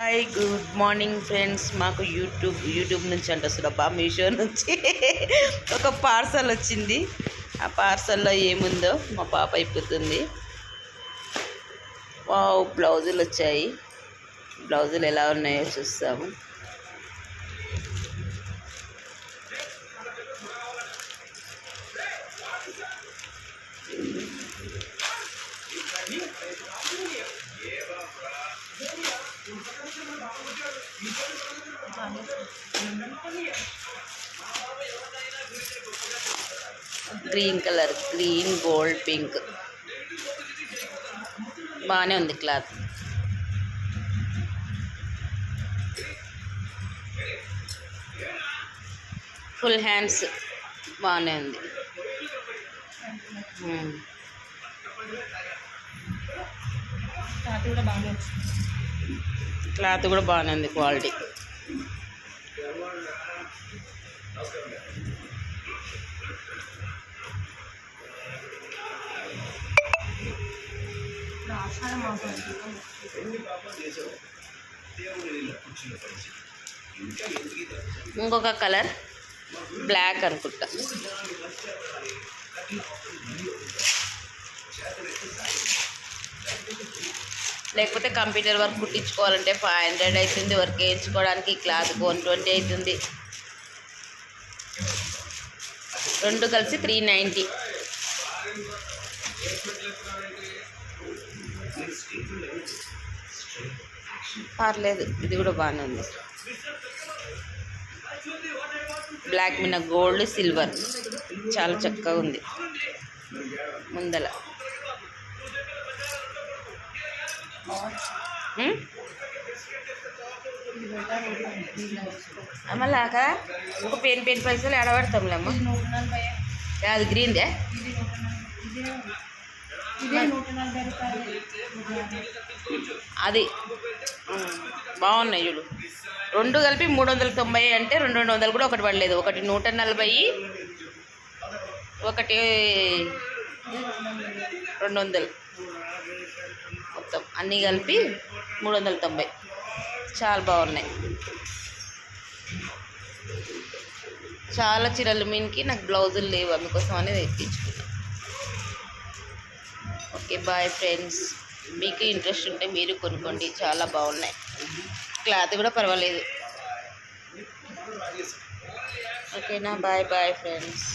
Hi good morning friends మాకు YouTube YouTube నుంచి అంట సురబ్బా మీషో నుంచి ఒక పార్సల్ వచ్చింది. ఆ పార్సల్లో ఏముందో మా పాప అయిపోతుంది. వావ్ బ్లౌజులు వచ్చాయి. బ్లౌజులు ఎలా ఉన్నాయో చూస్తాము. Green colour green gold pink. బాగానే ఉంది క్లాత్. ఫుల్ హ్యాండ్స్ బాగానే ఉంది. క్లాత్ కూడా బాగానే వచ్చింది. క్లాత్ కూడా బాగానే ఉంది క్వాలిటీ. ఇప్పుడు ఆషాఢ మాసం ఇంకొక కలర్ బ్లాక్ అనుకుంటా. లేకపోతే కంప్యూటర్ వర్క్ కుట్టించుకోవాలంటే ఫైవ్ హండ్రెడ్ అవుతుంది వర్క్ వేయించుకోవడానికి క్లాత్ వన్ ట్వంటీ అవుతుంది రెండు కలిసి త్రీ నైంటీ. పర్లేదు ఇది కూడా బాగానే ఉంది. బ్లాక్ మీద గోల్డ్ సిల్వర్. చాలా చక్కగా ఉంది. ముందల. ఉమ్? మళ్ళా కదా ఒక పెన్ పెన్ పైసలు ఎడబడతాంలేమ్మ అది గ్రీన్దే? అది. బాగున్నాయి చూడు. రెండు కలిపి మూడు వందల తొంభై అంటే రెండు రెండు వందలు కూడా ఒకటి పడలేదు. ఒకటి నూట నలభై ఒకటి రెండు వందలు. మొత్తం అన్నీ కలిపి మూడు వందల తొంభై చాలా బాగున్నాయి. చాలా చీరలు మీన్కి నాకు బ్లౌజులు లేవు అందుకోసం అనేది ఎక్కించుకున్నాను ఓకే బాయ్ ఫ్రెండ్స్. మీకు ఇంట్రెస్ట్ ఉంటే మీరు కొనుక్కోండి చాలా బాగున్నాయి. క్లాత్ కూడా పర్వాలేదు. ఓకేనా బాయ్ బాయ్ ఫ్రెండ్స్.